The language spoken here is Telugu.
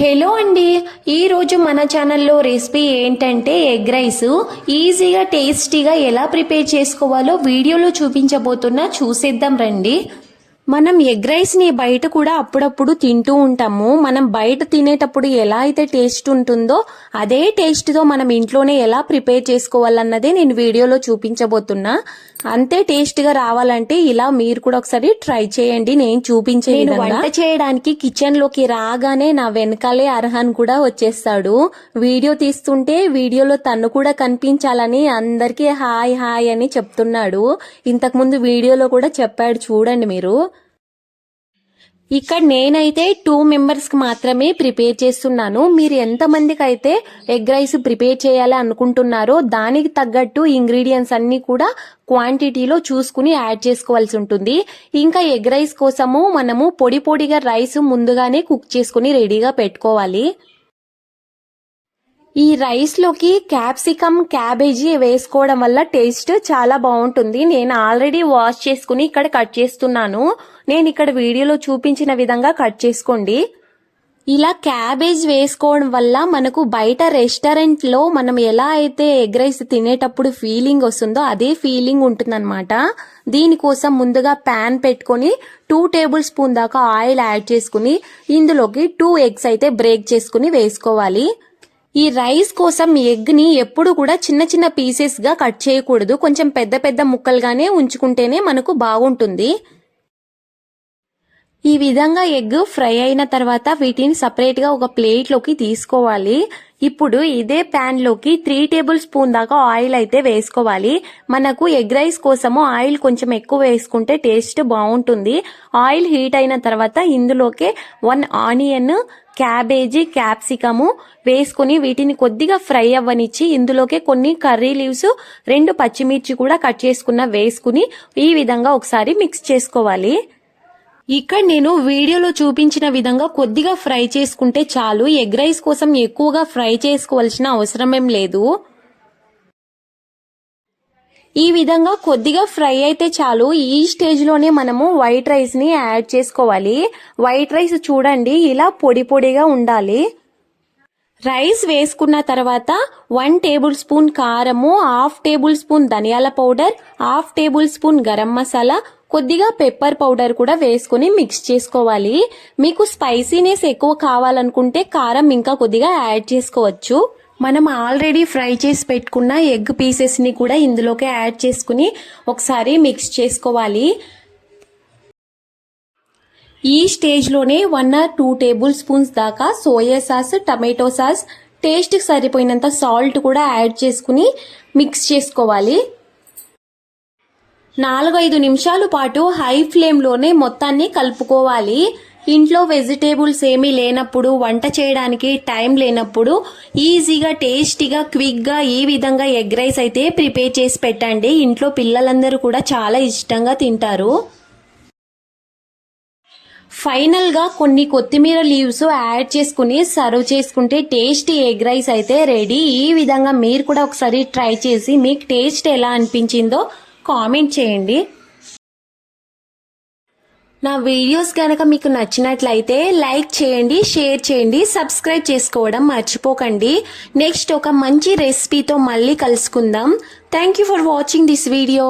హలో అండి ఈరోజు మన ఛానల్లో రెసిపీ ఏంటంటే ఎగ్ రైస్. ఈజీగా టేస్టీగా ఎలా ప్రిపేర్ చేసుకోవాలో వీడియోలో చూపించబోతున్నా చూసేద్దాం రండి. మనం ఎగ్ రైస్ని బయట కూడా అప్పుడప్పుడు తింటూ ఉంటాము. మనం బయట తినేటప్పుడు ఎలా అయితే టేస్ట్ ఉంటుందో అదే టేస్ట్తో మనం ఇంట్లోనే ఎలా ప్రిపేర్ చేసుకోవాలన్నదే నేను వీడియోలో చూపించబోతున్నా. అంతే టేస్ట్గా రావాలంటే ఇలా మీరు కూడా ఒకసారి ట్రై చేయండి. నేను చూపించే వంట చేయడానికి కిచెన్లోకి రాగానే నా వెనకాలే అర్హన్ కూడా వచ్చేస్తాడు. వీడియో తీస్తుంటే వీడియోలో తను కూడా కనిపించాలని అందరికీ హాయ్ హాయ్ అని చెప్తున్నాడు. ఇంతకు ముందు వీడియోలో కూడా చెప్పాడు చూడండి మీరు. ఇక్కడ నేనైతే టూ మెంబర్స్కి మాత్రమే ప్రిపేర్ చేస్తున్నాను. మీరు ఎంతమందికి అయితే ఎగ్ రైస్ ప్రిపేర్ చేయాలి అనుకుంటున్నారో దానికి తగ్గట్టు ఇంగ్రీడియంట్స్ అన్నీ కూడా క్వాంటిటీలో చూసుకుని యాడ్ చేసుకోవాల్సి ఉంటుంది. ఇంకా ఎగ్ రైస్ కోసము మనము పొడి పొడిగా రైస్ ముందుగానే కుక్ చేసుకుని రెడీగా పెట్టుకోవాలి. ఈ రైస్లోకి క్యాప్సికమ్ క్యాబేజీ వేసుకోవడం వల్ల టేస్ట్ చాలా బాగుంటుంది. నేను ఆల్రెడీ వాష్ చేసుకుని ఇక్కడ కట్ చేస్తున్నాను. నేను ఇక్కడ వీడియోలో చూపించిన విధంగా కట్ చేసుకోండి. ఇలా క్యాబేజ్ వేసుకోవడం వల్ల మనకు బయట రెస్టారెంట్లో మనం ఎలా అయితే ఎగ్ రైస్ తినేటప్పుడు ఫీలింగ్ వస్తుందో అదే ఫీలింగ్ ఉంటుందన్నమాట. దీనికోసం ముందుగా ప్యాన్ పెట్టుకొని టూ టేబుల్ స్పూన్ దాకా ఆయిల్ యాడ్ చేసుకుని ఇందులోకి టూ ఎగ్స్ అయితే బ్రేక్ చేసుకుని వేసుకోవాలి. ఈ రైస్ కోసం ఎగ్ని ఎప్పుడు కూడా చిన్న చిన్న పీసెస్గా కట్ చేయకూడదు. కొంచెం పెద్ద పెద్ద ముక్కలుగానే ఉంచుకుంటేనే మనకు బాగుంటుంది. ఈ విధంగా ఎగ్ ఫ్రై అయిన తర్వాత వీటిని సపరేట్గా ఒక ప్లేట్లోకి తీసుకోవాలి. ఇప్పుడు ఇదే ప్యాన్లోకి త్రీ టేబుల్ స్పూన్ దాకా ఆయిల్ అయితే వేసుకోవాలి. మనకు ఎగ్ రైస్ కోసము ఆయిల్ కొంచెం ఎక్కువ వేసుకుంటే టేస్ట్ బాగుంటుంది. ఆయిల్ హీట్ అయిన తర్వాత ఇందులోకే వన్ ఆనియన్ క్యాబేజీ క్యాప్సికము వేసుకుని వీటిని కొద్దిగా ఫ్రై అవ్వనిచ్చి ఇందులోకే కొన్ని కర్రీ లీవ్స్ రెండు పచ్చిమిర్చి కూడా కట్ చేసుకున్న వేసుకుని ఈ విధంగా ఒకసారి మిక్స్ చేసుకోవాలి. ఇక్కడ నేను వీడియోలో చూపించిన విధంగా కొద్దిగా ఫ్రై చేసుకుంటే చాలు. ఎగ్ రైస్ కోసం ఎక్కువగా ఫ్రై చేసుకోవాల్సిన అవసరమేం లేదు. ఈ విధంగా కొద్దిగా ఫ్రై అయితే చాలు. ఈ స్టేజ్లోనే మనము వైట్ రైస్ని యాడ్ చేసుకోవాలి. వైట్ రైస్ చూడండి ఇలా పొడి పొడిగా ఉండాలి. రైస్ వేసుకున్న తర్వాత వన్ టేబుల్ స్పూన్ కారము హాఫ్ టేబుల్ స్పూన్ ధనియాల powder half tablespoon garam masala కొద్దిగా పెప్పర్ పౌడర్ కూడా వేసుకుని మిక్స్ చేసుకోవాలి. మీకు స్పైసీనెస్ ఎక్కువ కావాలనుకుంటే కారం ఇంకా కొద్దిగా యాడ్ చేసుకోవచ్చు. మనం ఆల్రెడీ ఫ్రై చేసి పెట్టుకున్న ఎగ్ పీసెస్ని కూడా ఇందులోకి యాడ్ చేసుకుని ఒకసారి మిక్స్ చేసుకోవాలి. ఈ స్టేజ్లోనే one or two tablespoons దాకా సోయా సాస్ టమాటో సాస్ టేస్ట్కి సరిపోయినంత సాల్ట్ కూడా యాడ్ చేసుకుని మిక్స్ చేసుకోవాలి. నాలుగైదు నిమిషాలు పాటు హై ఫ్లేమ్లోనే మొత్తాన్ని కలుపుకోవాలి. ఇంట్లో వెజిటేబుల్స్ ఏమీ లేనప్పుడు వంట చేయడానికి టైం లేనప్పుడు ఈజీగా టేస్టీగా క్విక్గా ఈ విధంగా ఎగ్ రైస్ అయితే ప్రిపేర్ చేసి పెట్టండి. ఇంట్లో పిల్లలందరూ కూడా చాలా ఇష్టంగా తింటారు. ఫైనల్గా కొన్ని కొత్తిమీర లీవ్స్ యాడ్ చేసుకుని సర్వ్ చేసుకుంటే టేస్టీ ఎగ్ రైస్ అయితే రెడీ. ఈ విధంగా మీరు కూడా ఒకసారి ట్రై చేసి మీకు టేస్ట్ ఎలా అనిపించిందో కామెంట్ చేయండి. నా వీడియోస్ కనుక మీకు నచ్చినట్లయితే లైక్ చేయండి షేర్ చేయండి సబ్స్క్రైబ్ చేసుకోవడం మర్చిపోకండి. నెక్స్ట్ ఒక మంచి రెసిపీతో మళ్ళీ కలుసుకుందాం. Thank you for watching this video